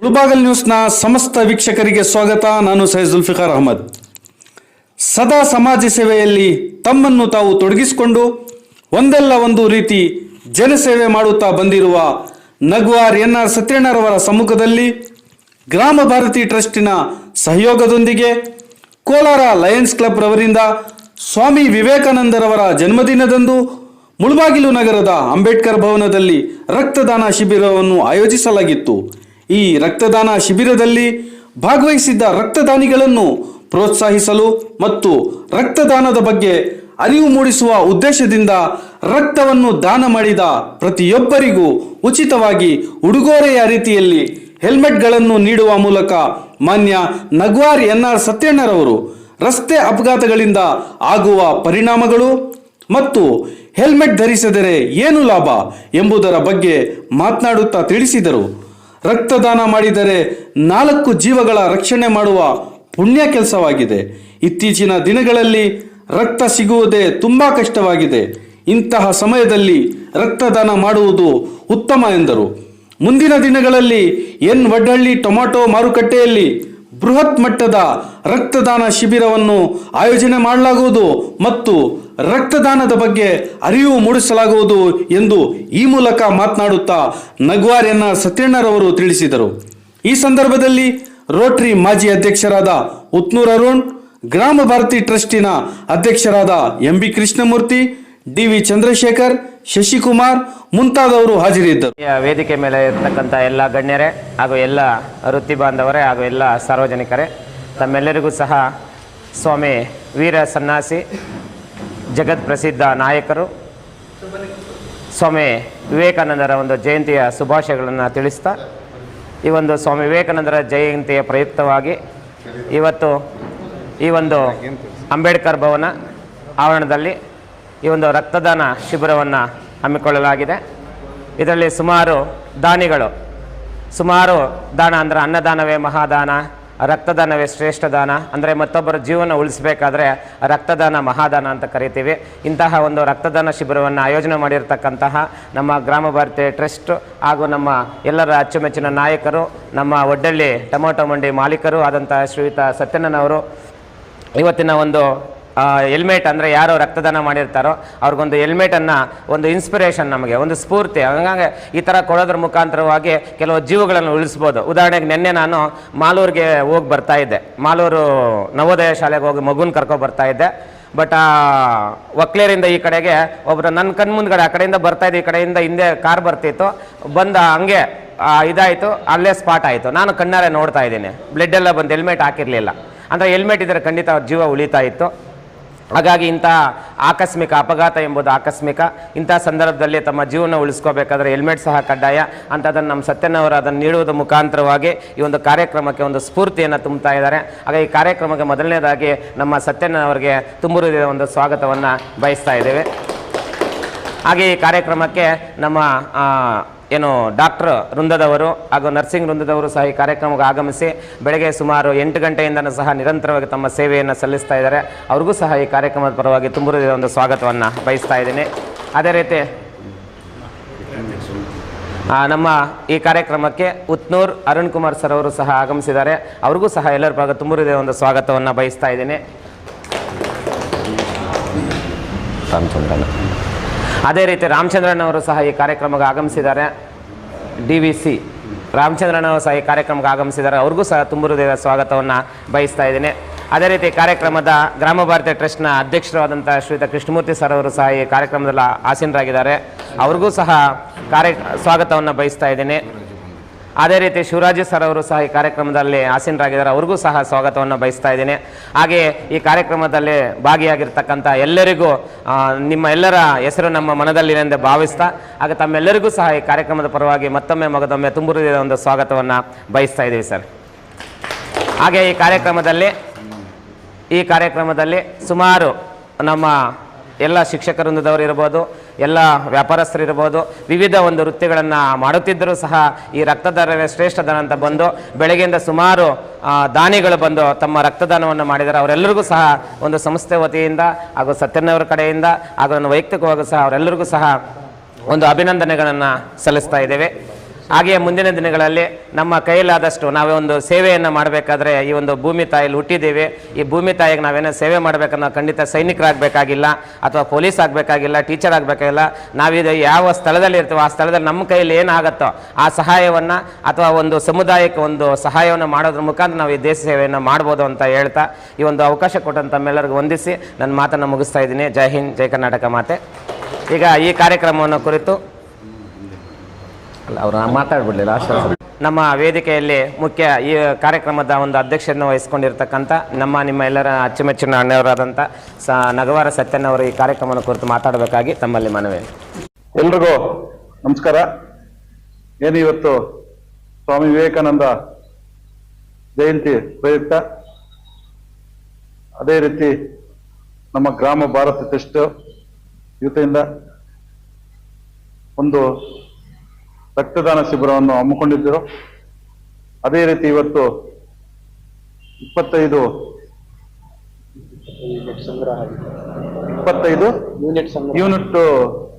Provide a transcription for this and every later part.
ಮುಳುಬಾಗಲ್ ನ್ಯೂಸ್ನ ಸಮಸ್ತ ವೀಕ್ಷಕರಿಗೆ ಸ್ವಾಗತ. ನಾನು ಸೈಯದ್ ಜುಲ್ಫಿಕಾರ್ ಅಹಮದ್. ಸದಾ ಸಮಾಜ ಸೇವೆಯಲ್ಲಿ ತಮ್ಮನ್ನು ತಾವು ತೊಡಗಿಸಿಕೊಂಡು ಒಂದಲ್ಲ ಒಂದು ರೀತಿ ಜನಸೇವೆ ಮಾಡುತ್ತಾ ಬಂದಿರುವ ನಗ್ವಾರ್ ಎನ್ ಆರ್ ಸತ್ಯಣ್ಣರವರ ಸಮ್ಮುಖದಲ್ಲಿ ಗ್ರಾಮ ಭಾರತಿ ಟ್ರಸ್ಟಿನ ಸಹಯೋಗದೊಂದಿಗೆ ಕೋಲಾರ ಲಯನ್ಸ್ ಕ್ಲಬ್ ರವರಿಂದ ಸ್ವಾಮಿ ವಿವೇಕಾನಂದರವರ ಜನ್ಮದಿನದಂದು ಮುಳುಬಾಗಿಲು ನಗರದ ಅಂಬೇಡ್ಕರ್ ಭವನದಲ್ಲಿ ರಕ್ತದಾನ ಶಿಬಿರವನ್ನು ಆಯೋಜಿಸಲಾಗಿತ್ತು. ಈ ರಕ್ತದಾನ ಶಿಬಿರದಲ್ಲಿ ಭಾಗವಹಿಸಿದ್ದ ರಕ್ತದಾನಿಗಳನ್ನು ಪ್ರೋತ್ಸಾಹಿಸಲು ಮತ್ತು ರಕ್ತದಾನದ ಬಗ್ಗೆ ಅರಿವು ಮೂಡಿಸುವ ಉದ್ದೇಶದಿಂದ ರಕ್ತವನ್ನು ದಾನ ಮಾಡಿದ ಪ್ರತಿಯೊಬ್ಬರಿಗೂ ಉಚಿತವಾಗಿ ಉಡುಗೊರೆಯ ರೀತಿಯಲ್ಲಿ ಹೆಲ್ಮೆಟ್ಗಳನ್ನು ನೀಡುವ ಮೂಲಕ ಮಾನ್ಯ ನಗ್ವಾರ್ ಎನ್ ಆರ್ ಸತ್ಯಣ್ಣರವರು ರಸ್ತೆ ಅಪಘಾತಗಳಿಂದ ಆಗುವ ಪರಿಣಾಮಗಳು ಮತ್ತು ಹೆಲ್ಮೆಟ್ ಧರಿಸಿದರೆ ಏನು ಲಾಭ ಎಂಬುದರ ಬಗ್ಗೆ ಮಾತನಾಡುತ್ತಾ ತಿಳಿಸಿದರು. ರಕ್ತದಾನ ಮಾಡಿದರೆ ನಾಲ್ಕು ಜೀವಗಳ ರಕ್ಷಣೆ ಮಾಡುವ ಪುಣ್ಯ ಕೆಲಸವಾಗಿದೆ. ಇತ್ತೀಚಿನ ದಿನಗಳಲ್ಲಿ ರಕ್ತ ಸಿಗುವುದೇ ತುಂಬ ಕಷ್ಟವಾಗಿದೆ. ಇಂತಹ ಸಮಯದಲ್ಲಿ ರಕ್ತದಾನ ಮಾಡುವುದು ಉತ್ತಮ ಎಂದರು. ಮುಂದಿನ ದಿನಗಳಲ್ಲಿ ಎನ್ ವಡ್ಡಳ್ಳಿ ಟೊಮಾಟೊ ಮಾರುಕಟ್ಟೆಯಲ್ಲಿ ಬೃಹತ್ ಮಟ್ಟದ ರಕ್ತದಾನ ಶಿಬಿರವನ್ನು ಆಯೋಜನೆ ಮಾಡಲಾಗುವುದು ಮತ್ತು ರಕ್ತದಾನದ ಬಗ್ಗೆ ಅರಿವು ಮೂಡಿಸಲಾಗುವುದು ಎಂದು ಈ ಮೂಲಕ ಮಾತನಾಡುತ್ತಾ ನಗ್ವಾರ್ ಎನ್ನ ಸತ್ಯಣ್ಣರವರು ತಿಳಿಸಿದರು. ಈ ಸಂದರ್ಭದಲ್ಲಿ ರೋಟರಿ ಮಾಜಿ ಅಧ್ಯಕ್ಷರಾದ ಉತ್ನೂರ್ ಅರುಣ್, ಗ್ರಾಮ ಭಾರತಿ ಟ್ರಸ್ಟಿನ ಅಧ್ಯಕ್ಷರಾದ M B Krishnamurthy D V Chandrashekar, Shashikumar ಮುಂತಾದವರು ಹಾಜರಿದ್ದರು. ವೇದಿಕೆ ಮೇಲೆ ಇರತಕ್ಕಂಥ ಎಲ್ಲ ಗಣ್ಯರೇ ಹಾಗೂ ಎಲ್ಲ ವೃತ್ತಿ ಬಾಂಧವರೇ ಹಾಗೂ ಎಲ್ಲ ಸಾರ್ವಜನಿಕರೇ, ತಮ್ಮೆಲ್ಲರಿಗೂ ಸಹ ಸ್ವಾಮಿ ವೀರ ಸನ್ಯಾಸಿ ಜಗತ್ ಪ್ರಸಿದ್ಧ ನಾಯಕರು, ಸ್ವಾಮಿ ವಿವೇಕಾನಂದರ ಒಂದು ಜಯಂತಿಯ ಶುಭಾಶಯಗಳನ್ನು ತಿಳಿಸ್ತಾ, ಈ ಒಂದು ಸ್ವಾಮಿ ವಿವೇಕಾನಂದರ ಜಯಂತಿಯ ಪ್ರಯುಕ್ತವಾಗಿ ಇವತ್ತು ಈ ಒಂದು ಅಂಬೇಡ್ಕರ್ ಭವನ ಆವರಣದಲ್ಲಿ ಈ ಒಂದು ರಕ್ತದಾನ ಶಿಬಿರವನ್ನು ಹಮ್ಮಿಕೊಳ್ಳಲಾಗಿದೆ. ಇದರಲ್ಲಿ ಸುಮಾರು ದಾನಿಗಳು, ಸುಮಾರು ದಾನ ಅಂದರೆ ಅನ್ನದಾನವೇ ಮಹಾದಾನ, ರಕ್ತದಾನವೇ ಶ್ರೇಷ್ಠ ದಾನ, ಅಂದರೆ ಮತ್ತೊಬ್ಬರ ಜೀವನ ಉಳಿಸಬೇಕಾದ್ರೆ ರಕ್ತದಾನ ಮಹಾದಾನ ಅಂತ ಕರಿತೀವಿ. ಇಂತಹ ಒಂದು ರಕ್ತದಾನ ಶಿಬಿರವನ್ನು ಆಯೋಜನೆ ಮಾಡಿರ್ತಕ್ಕಂತಹ ನಮ್ಮ ಗ್ರಾಮ ಭಾರತೀಯ ಟ್ರಸ್ಟ್ ಹಾಗೂ ನಮ್ಮ ಎಲ್ಲರ ಅಚ್ಚುಮೆಚ್ಚಿನ ನಾಯಕರು, ನಮ್ಮ ಒಡ್ಡಳ್ಳಿ ಟೊಮೊಟೊ ಮಂಡಿ ಮಾಲೀಕರು ಆದಂತಹ ಶ್ರೀಯುತ ಸತ್ಯಣ್ಣನವರು. ಇವತ್ತಿನ ಒಂದು ಹೆಲ್ಮೆಟ್ ಅಂದರೆ ಯಾರು ರಕ್ತದಾನ ಮಾಡಿರ್ತಾರೋ, ಅವ್ರಿಗೊಂದು ಹೆಲ್ಮೆಟನ್ನು ಒಂದು ಇನ್ಸ್ಪಿರೇಷನ್ ನಮಗೆ, ಒಂದು ಸ್ಫೂರ್ತಿ. ಹಂಗಾಗಿ ಈ ಥರ ಕೊಡೋದ್ರ ಮುಖಾಂತರವಾಗಿ ಕೆಲವು ಜೀವಗಳನ್ನು ಉಳಿಸ್ಬೋದು. ಉದಾಹರಣೆಗೆ ನಿನ್ನೆ ನಾನು ಮಾಲೂರಿಗೆ ಹೋಗಿ ಬರ್ತಾ ಇದ್ದೆ. ಮಾಲೂರು ನವೋದಯ ಶಾಲೆಗೆ ಹೋಗಿ ಮಗುನ ಕರ್ಕೊ ಬರ್ತಾ ಇದ್ದೆ. ಬಟ್ ಒಕ್ಲೇರಿಂದ ಈ ಕಡೆಗೆ ಒಬ್ಬರು ನನ್ನ ಕಣ್ ಮುಂದ್ಗಡೆ ಆ ಕಡೆಯಿಂದ ಬರ್ತಾ ಇದ್ದೆ, ಈ ಕಡೆಯಿಂದ ಹಿಂದೆ ಕಾರ್ ಬರ್ತಿತ್ತು. ಬಂದ ಹಂಗೆ ಇದಾಯಿತು. ಅಲ್ಲೇ ಸ್ಪಾಟ್ ಆಯಿತು. ನಾನು ಕಣ್ಣಾರೆ ನೋಡ್ತಾ ಇದ್ದೀನಿ. ಬ್ಲಡ್ ಎಲ್ಲ ಬಂದು ಹೆಲ್ಮೆಟ್ ಹಾಕಿರಲಿಲ್ಲ. ಅಂದರೆ ಹೆಲ್ಮೆಟ್ ಇದ್ದರೆ ಖಂಡಿತ ಅವ್ರ ಜೀವ ಉಳಿತಾ ಇತ್ತು. ಹಾಗಾಗಿ ಇಂಥ ಆಕಸ್ಮಿಕ ಅಪಘಾತ ಎಂಬುದು ಆಕಸ್ಮಿಕ. ಇಂಥ ಸಂದರ್ಭದಲ್ಲಿ ತಮ್ಮ ಜೀವನ ಉಳಿಸ್ಕೋಬೇಕಾದ್ರೆ ಹೆಲ್ಮೆಟ್ ಸಹ ಕಡ್ಡಾಯ. ಅಂಥದ್ದನ್ನು ನಮ್ಮ ಸತ್ಯನವರು ಅದನ್ನು ನೀಡುವುದರ ಮುಖಾಂತರವಾಗಿ ಈ ಒಂದು ಕಾರ್ಯಕ್ರಮಕ್ಕೆ ಒಂದು ಸ್ಫೂರ್ತಿಯನ್ನು ತುಂಬ್ತಾ ಇದ್ದಾರೆ. ಹಾಗೆ ಈ ಕಾರ್ಯಕ್ರಮಕ್ಕೆ ಮೊದಲನೇದಾಗಿ ನಮ್ಮ ಸತ್ಯನವರಿಗೆ ತುಂಬುವುದೇ ಒಂದು ಸ್ವಾಗತವನ್ನು ಬಯಸ್ತಾ ಇದ್ದೇವೆ. ಹಾಗೆ ಈ ಕಾರ್ಯಕ್ರಮಕ್ಕೆ ನಮ್ಮ ಏನು ಡಾಕ್ಟರ್ ವೃಂದದವರು ಹಾಗೂ ನರ್ಸಿಂಗ್ ವೃಂದದವರು ಸಹ ಈ ಕಾರ್ಯಕ್ರಮಕ್ಕೆ ಆಗಮಿಸಿ ಬೆಳಗ್ಗೆ ಸುಮಾರು ಎಂಟು ಗಂಟೆಯಿಂದನೂ ಸಹ ನಿರಂತರವಾಗಿ ತಮ್ಮ ಸೇವೆಯನ್ನು ಸಲ್ಲಿಸ್ತಾ ಇದ್ದಾರೆ. ಅವ್ರಿಗೂ ಸಹ ಈ ಕಾರ್ಯಕ್ರಮದ ಪರವಾಗಿ ತುಂಬುವುದೇ ಒಂದು ಸ್ವಾಗತವನ್ನು ಬಯಸ್ತಾ ಇದ್ದೀನಿ. ಅದೇ ರೀತಿ ನಮ್ಮ ಈ ಕಾರ್ಯಕ್ರಮಕ್ಕೆ ಉತ್ನೂರ್ ಅರುಣ್ ಕುಮಾರ್ ಸರ್ ಅವರು ಸಹ ಆಗಮಿಸಿದ್ದಾರೆ. ಅವ್ರಿಗೂ ಸಹ ಎಲ್ಲರ ಭಾಗ ತುಂಬಿದ ಒಂದು ಸ್ವಾಗತವನ್ನು ಬಯಸ್ತಾ ಇದ್ದೀನಿ. ಅದೇ ರೀತಿ ರಾಮಚಂದ್ರನ್ ಅವರು ಸಹ ಈ ಕಾರ್ಯಕ್ರಮಕ್ಕೆ ಆಗಮಿಸಿದ್ದಾರೆ. ಡಿ ವಿ ಸಿ ರಾಮಚಂದ್ರನ್ ಅವರು ಸಹ ಈ ಕಾರ್ಯಕ್ರಮಕ್ಕೆ ಆಗಮಿಸಿದ್ದಾರೆ. ಅವ್ರಿಗೂ ಸಹ ತುಂಬ ಹೃದಯದ ಸ್ವಾಗತವನ್ನು ಬಯಸ್ತಾ ಇದ್ದೀನಿ. ಅದೇ ರೀತಿ ಕಾರ್ಯಕ್ರಮದ ಗ್ರಾಮ ಭಾರತಿ ಟ್ರಸ್ಟ್ನ ಅಧ್ಯಕ್ಷರಾದಂಥ ಶ್ರೀತ ಕೃಷ್ಣಮೂರ್ತಿ ಸರ್ ಅವರು ಸಹ ಈ ಕಾರ್ಯಕ್ರಮದಲ್ಲಿ ಆಸೀನರಾಗಿದ್ದಾರೆ. ಅವ್ರಿಗೂ ಸಹ ಕಾರ್ಯ ಸ್ವಾಗತವನ್ನು ಬಯಸ್ತಾ ಇದ್ದೀನಿ. ಅದೇ ರೀತಿ ಶಿವರಾಜು ಸರ್ ಅವರು ಸಹ ಈ ಕಾರ್ಯಕ್ರಮದಲ್ಲಿ ಆಸೀನರಾಗಿದ್ದಾರೆ. ಅವ್ರಿಗೂ ಸಹ ಸ್ವಾಗತವನ್ನು ಬಯಸ್ತಾ ಇದ್ದೀನಿ. ಹಾಗೆ ಈ ಕಾರ್ಯಕ್ರಮದಲ್ಲಿ ಭಾಗಿಯಾಗಿರ್ತಕ್ಕಂಥ ಎಲ್ಲರಿಗೂ ನಿಮ್ಮ ಎಲ್ಲರ ಹೆಸರು ನಮ್ಮ ಮನದಲ್ಲಿನೆಂದು ಭಾವಿಸ್ತಾ, ಹಾಗೆ ತಮ್ಮೆಲ್ಲರಿಗೂ ಸಹ ಈ ಕಾರ್ಯಕ್ರಮದ ಪರವಾಗಿ ಮತ್ತೊಮ್ಮೆ ಮಗದೊಮ್ಮೆ ತುಂಬುರಿದ ಒಂದು ಸ್ವಾಗತವನ್ನು ಬಯಸ್ತಾ ಇದ್ದೀವಿ ಸರ್. ಹಾಗೆ ಈ ಕಾರ್ಯಕ್ರಮದಲ್ಲಿ ಈ ಕಾರ್ಯಕ್ರಮದಲ್ಲಿ ಸುಮಾರು ನಮ್ಮ ಎಲ್ಲ ಶಿಕ್ಷಕ ವೃಂದದವರು ಇರ್ಬೋದು ಎಲ್ಲ ವ್ಯಾಪಾರಸ್ಥರು ಇರ್ಬೋದು ವಿವಿಧ ಒಂದು ವೃತ್ತಿಗಳನ್ನು ಮಾಡುತ್ತಿದ್ದರೂ ಸಹ ಈ ರಕ್ತದಾನವೇ ಶ್ರೇಷ್ಠ ದಾನ ಅಂತ ಬಂದು ಬೆಳಗ್ಗೆಯಿಂದ ಸುಮಾರು ದಾನಿಗಳು ಬಂದು ತಮ್ಮ ರಕ್ತದಾನವನ್ನು ಮಾಡಿದರೆ ಅವರೆಲ್ಲರಿಗೂ ಸಹ ಒಂದು ಸಂಸ್ಥೆ ವತಿಯಿಂದ ಹಾಗೂ ಸತ್ಯನವರ ಕಡೆಯಿಂದ ಹಾಗೂ ನನ್ನ ವೈಯಕ್ತಿಕವಾಗೂ ಸಹ ಅವರೆಲ್ಲರಿಗೂ ಸಹ ಒಂದು ಅಭಿನಂದನೆಗಳನ್ನು ಸಲ್ಲಿಸ್ತಾ ಇದ್ದೇವೆ. ಹಾಗೆಯೇ ಮುಂದಿನ ದಿನಗಳಲ್ಲಿ ನಮ್ಮ ಕೈಲಾದಷ್ಟು ನಾವೇ ಒಂದು ಸೇವೆಯನ್ನು ಮಾಡಬೇಕಾದ್ರೆ ಈ ಒಂದು ಭೂಮಿ ತಾಯಿಲಿ ಹುಟ್ಟಿದ್ದೀವಿ. ಈ ಭೂಮಿ ತಾಯಿಗೆ ನಾವೇನೋ ಸೇವೆ ಮಾಡಬೇಕನ್ನೋ ಖಂಡಿತ ಸೈನಿಕರಾಗಬೇಕಾಗಿಲ್ಲ ಅಥವಾ ಪೊಲೀಸ್ ಆಗಬೇಕಾಗಿಲ್ಲ, ಟೀಚರ್ ಆಗಬೇಕಾಗಿಲ್ಲ. ನಾವಿದು ಯಾವ ಸ್ಥಳದಲ್ಲಿ ಇರ್ತೀವೋ ಆ ಸ್ಥಳದಲ್ಲಿ ನಮ್ಮ ಕೈಯಲ್ಲಿ ಏನಾಗುತ್ತೋ ಆ ಸಹಾಯವನ್ನು ಅಥವಾ ಒಂದು ಸಮುದಾಯಕ್ಕೆ ಒಂದು ಸಹಾಯವನ್ನು ಮಾಡೋದ್ರ ಮುಖಾಂತರ ನಾವು ಈ ದೇಶ ಸೇವೆಯನ್ನು ಮಾಡ್ಬೋದು ಅಂತ ಹೇಳ್ತಾ ಈ ಒಂದು ಅವಕಾಶ ಕೊಟ್ಟಂತ ತಮ್ಮೆಲ್ಲರಿಗೂ ವಂದಿಸಿ ನನ್ನ ಮಾತನ್ನು ಮುಗಿಸ್ತಾ ಇದ್ದೀನಿ. ಜೈ ಹಿಂದ್, ಜೈ ಕರ್ನಾಟಕ ಮಾತೆ. ಈಗ ಈ ಕಾರ್ಯಕ್ರಮವನ್ನು ಕುರಿತು ಅಲ್ಲ ಅವರು ಮಾತಾಡ್ಬಿಡ್ಲಿಲ್ಲ ಆಶ್ವಾಸ ನಮ್ಮ ವೇದಿಕೆಯಲ್ಲಿ ಮುಖ್ಯ ಈ ಕಾರ್ಯಕ್ರಮದ ಒಂದು ಅಧ್ಯಕ್ಷರನ್ನು ವಹಿಸ್ಕೊಂಡಿರ್ತಕ್ಕಂಥ ನಮ್ಮ ನಿಮ್ಮ ಎಲ್ಲರ ಅಚ್ಚುಮೆಚ್ಚಿನ ಅಣ್ಣವರಾದಂಥ ಸ ನಗವಾರ ಸತ್ಯನ್ ಅವರು ಈ ಕಾರ್ಯಕ್ರಮದ ಕುರಿತು ಮಾತಾಡಬೇಕಾಗಿ ತಮ್ಮಲ್ಲಿ ಮನವಿ. ಎಲ್ರಿಗೂ ನಮಸ್ಕಾರ. ಏನು ಇವತ್ತು ಸ್ವಾಮಿ ವಿವೇಕಾನಂದ ಜಯಂತಿ ಪ್ರಯುಕ್ತ? ಅದೇ ರೀತಿ ನಮ್ಮ ಗ್ರಾಮ ಭಾರತ ಟೆಸ್ಟ್ ಯುವತಿಯಿಂದ ಒಂದು ರಕ್ತದಾನ ಶಿಬಿರವನ್ನು ಹಮ್ಮಿಕೊಂಡಿದ್ದರು. ಅದೇ ರೀತಿ ಇವತ್ತು ಇಪ್ಪತ್ತೈದು ಇಪ್ಪತ್ತೈದು ಯೂನಿಟ್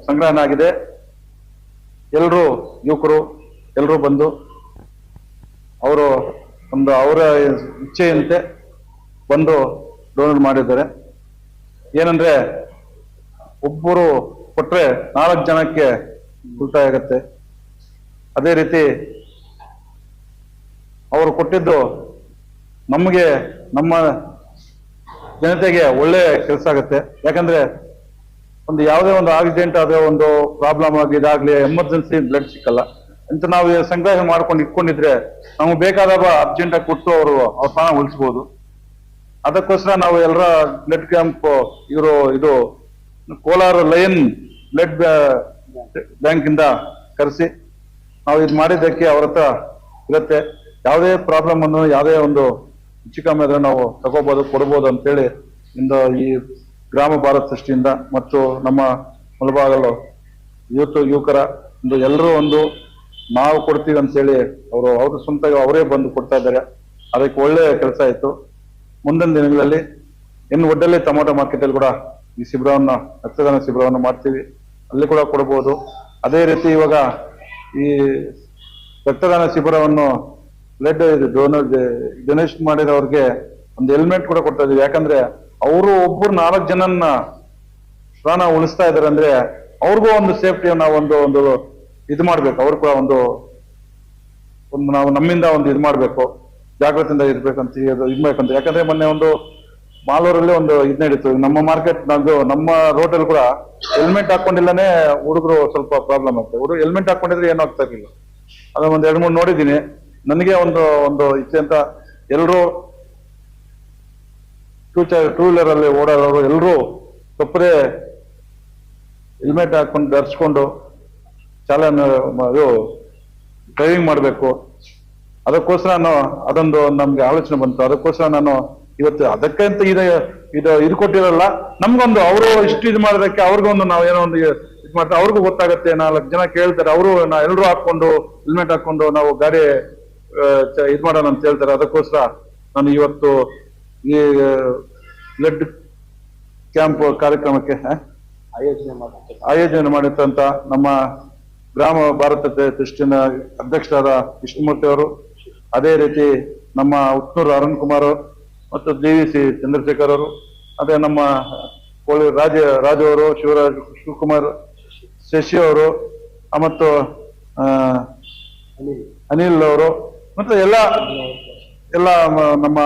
ಸಂಗ್ರಹಣ ಆಗಿದೆ. ಎಲ್ಲರೂ ಯುವಕರು ಎಲ್ಲರೂ ಬಂದು ಅವರು ಒಂದು ಅವರ ಇಚ್ಛೆಯಂತೆ ಬಂದು ಡೋನೇಟ್ ಮಾಡಿದ್ದಾರೆ. ಏನಂದ್ರೆ ಒಬ್ಬರು ಕೊಟ್ರೆ ನಾಲ್ಕು ಜನಕ್ಕೆ ಉಳಿತಾಯ ಆಗತ್ತೆ. ಅದೇ ರೀತಿ ಅವರು ಕೊಟ್ಟಿದ್ದು ನಮಗೆ, ನಮ್ಮ ಜನತೆಗೆ ಒಳ್ಳೆ ಕೆಲಸ ಆಗುತ್ತೆ. ಯಾಕಂದ್ರೆ ಒಂದು ಯಾವುದೇ ಒಂದು ಆಕ್ಸಿಡೆಂಟ್ ಆದ್ರೆ ಒಂದು ಪ್ರಾಬ್ಲಮ್ ಆಗಿ ಇದಾಗ್ಲಿ ಎಮರ್ಜೆನ್ಸಿ ಬ್ಲಡ್ ಸಿಕ್ಕಲ್ಲ. ಅಂತ ನಾವು ಸಂಗ್ರಹ ಮಾಡ್ಕೊಂಡು ಇಟ್ಕೊಂಡಿದ್ರೆ ನಮಗೆ ಬೇಕಾದಾಗ ಅರ್ಜೆಂಟ್ ಆಗಿ ಕೊಟ್ಟು ಅವರು ಅವ್ರ ಪ್ರಾಣ ಉಳಿಸ್ಬೋದು. ಅದಕ್ಕೋಸ್ಕರ ನಾವು ಎಲ್ಲರ ಬ್ಲಡ್ ಕ್ಯಾಂಪ್ ಇವರು ಇದು ಕೋಲಾರ ಲಯನ್ ಬ್ಲಡ್ ಬ್ಯಾಂಕ್ ಇಂದ ಕರೆಸಿ ನಾವು ಇದು ಮಾಡಿದ್ದಕ್ಕೆ ಅವ್ರ ಹತ್ರ ಇರುತ್ತೆ. ಯಾವುದೇ ಪ್ರಾಬ್ಲಮ್ ಅನ್ನು, ಯಾವುದೇ ಒಂದು ಹೆಚ್ಚು ಕಮ್ಮಿ ನಾವು ತಗೋಬಹುದು ಕೊಡ್ಬೋದು ಅಂತೇಳಿ ಇಂದು ಈ ಗ್ರಾಮ ಭಾರತ್ ಸೃಷ್ಟಿಯಿಂದ ಮತ್ತು ನಮ್ಮ ಮುಳಬಾಗಲು ಯೂತ್, ಯುವಕರ ಒಂದು ಎಲ್ಲರೂ ಒಂದು ನಾವು ಕೊಡ್ತೀವಿ ಅಂತೇಳಿ ಅವರು ಅವ್ರ ಸ್ವಂತ ಅವರೇ ಬಂದು ಕೊಡ್ತಾ ಇದ್ದಾರೆ. ಅದಕ್ಕೆ ಒಳ್ಳೆ ಕೆಲಸ ಆಯ್ತು. ಮುಂದಿನ ದಿನಗಳಲ್ಲಿ ಇನ್ನು ಒಡ್ಡಲ್ಲಿ ಟೊಮೊಟೊ ಮಾರ್ಕೆಟ್ ಅಲ್ಲಿ ಕೂಡ ಈ ಶಿಬಿರವನ್ನು, ರಕ್ತದಾನ ಶಿಬಿರವನ್ನು ಮಾಡ್ತೀವಿ. ಅಲ್ಲಿ ಕೂಡ ಕೊಡ್ಬೋದು. ಅದೇ ರೀತಿ ಇವಾಗ ಈ ರಕ್ತದಾನ ಶಿಬಿರವನ್ನು ಬ್ಲಡ್ ಡೋನರ್ ಡೊನೇಷನ್ ಮಾಡಿರೋರಿಗೆ ಒಂದು ಹೆಲ್ಮೆಟ್ ಕೂಡ ಕೊಡ್ತಾ ಇದೀವಿ ಯಾಕಂದ್ರೆ ಅವರು ಒಬ್ಬರು ನಾಲ್ಕು ಜನನ್ನ ಪ್ರಾಣ ಉಳಿಸ್ತಾ ಇದಾರೆ ಅಂದ್ರೆ ಅವ್ರಿಗೂ ಒಂದು ಸೇಫ್ಟಿ ನಾವು ಒಂದು ಒಂದು ಇದು ಮಾಡ್ಬೇಕು. ಅವ್ರು ಕೂಡ ಒಂದು ಒಂದು ನಾವು ನಮ್ಮಿಂದ ಒಂದು ಇದು ಮಾಡ್ಬೇಕು. ಜಾಗೃತಿಯಿಂದ ಇರ್ಬೇಕಂತ ಇದು ಯಾಕಂದ್ರೆ ಮೊನ್ನೆ ಒಂದು ಮಾಲೂರಲ್ಲಿ ಒಂದು ಇದು ನಡೀತು. ನಮ್ಮ ಮಾರ್ಕೆಟ್ ನಮ್ದು ನಮ್ಮ ರೋಡ್ ಅಲ್ಲಿ ಕೂಡ ಹೆಲ್ಮೆಟ್ ಹಾಕೊಂಡಿಲ್ಲನೆ ಹುಡುಗರು ಸ್ವಲ್ಪ ಪ್ರಾಬ್ಲಮ್ ಆಗ್ತದೆ ಹುಡುಗರು ಹೆಲ್ಮೆಟ್ ಹಾಕೊಂಡಿದ್ರೆ ಏನೂ ಆಗ್ತಾ ಇರ್ಲಿಲ್ಲ. ಅದು ಒಂದ್ ಎರಡ್ ಮೂರು ನೋಡಿದ್ದೀನಿ. ನನಗೆ ಒಂದು ಒಂದು ಇಚ್ಛೆ ಅಂತ ಎಲ್ಲರೂ ಟೂ ಟೂ ವೀಲರ್ ಅಲ್ಲಿ ಓಡಾಡೋರು ಎಲ್ಲರೂ ತಪ್ಪದೆ ಹೆಲ್ಮೆಟ್ ಹಾಕೊಂಡು ಧರಿಸ್ಕೊಂಡು ಚಾಲನೆ ಇದು ಡ್ರೈವಿಂಗ್ ಮಾಡಬೇಕು. ಅದಕ್ಕೋಸ್ಕರ ನಾನು, ಅದೊಂದು ನಮ್ಗೆ ಆಲೋಚನೆ ಬಂತು. ಅದಕ್ಕೋಸ್ಕರ ನಾನು ಇವತ್ತು ಅದಕ್ಕಂತ ಇದು ಇದು ಇದು ಕೊಟ್ಟಿರಲ್ಲ. ನಮ್ಗೊಂದು ಅವರು ಇಷ್ಟು ಇದು ಮಾಡೋದಕ್ಕೆ ಅವ್ರಿಗೊಂದು ನಾವು ಏನೋ ಒಂದು ಇದು ಮಾಡ್ತಾರೆ ಅವ್ರಿಗೂ ಗೊತ್ತಾಗುತ್ತೆ. ನಾಲ್ಕು ಜನ ಕೇಳ್ತಾರೆ. ಅವರು ನಾ ಎಲ್ಲರೂ ಹಾಕೊಂಡು ಹೆಲ್ಮೆಟ್ ಹಾಕೊಂಡು ನಾವು ಗಾಡಿ ಇದು ಮಾಡೋಣ ಅಂತ ಹೇಳ್ತಾರೆ. ಅದಕ್ಕೋಸ್ಕರ ನಾನು ಇವತ್ತು ಈ ಬ್ಲಡ್ ಕ್ಯಾಂಪ್ ಕಾರ್ಯಕ್ರಮಕ್ಕೆ? ಆಯೋಜನೆ ಮಾಡಿದಂತ ನಮ್ಮ ಗ್ರಾಮ ಭಾರತ ದೃಷ್ಟಿನ ಅಧ್ಯಕ್ಷರಾದ ವಿಷ್ಣುಮೂರ್ತಿ ಅವರು ಅದೇ ರೀತಿ ನಮ್ಮ ಉತ್ನೂರು ಅರುಣ್ ಕುಮಾರ್ ಅವರು ಮತ್ತು ಡಿ ವಿ ಸಿ ಚಂದ್ರಶೇಖರ್ ಅವರು, ಅದೇ ನಮ್ಮ ಕೋಳಿ ರಾಜ ರಾಜು ಅವರು ಶಿವರಾಜ್ ಶಿವಕುಮಾರ್ ಶಶಿ ಅವರು ಮತ್ತು ಅನಿಲ್ ಅವರು, ಮತ್ತು ಎಲ್ಲ ಎಲ್ಲ ನಮ್ಮ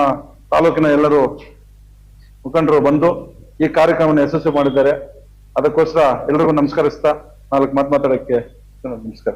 ತಾಲೂಕಿನ ಎಲ್ಲರೂ ಮುಖಂಡರು ಬಂದು ಈ ಕಾರ್ಯಕ್ರಮವನ್ನು ಯಶಸ್ವಿ ಮಾಡಿದ್ದಾರೆ. ಅದಕ್ಕೋಸ್ಕರ ಎಲ್ರಿಗೂ ನಮಸ್ಕರಿಸ್ತಾ ನಾಲ್ಕು ಮಾತು ಮಾತಾಡೋಕ್ಕೆ ನಮಸ್ಕಾರ.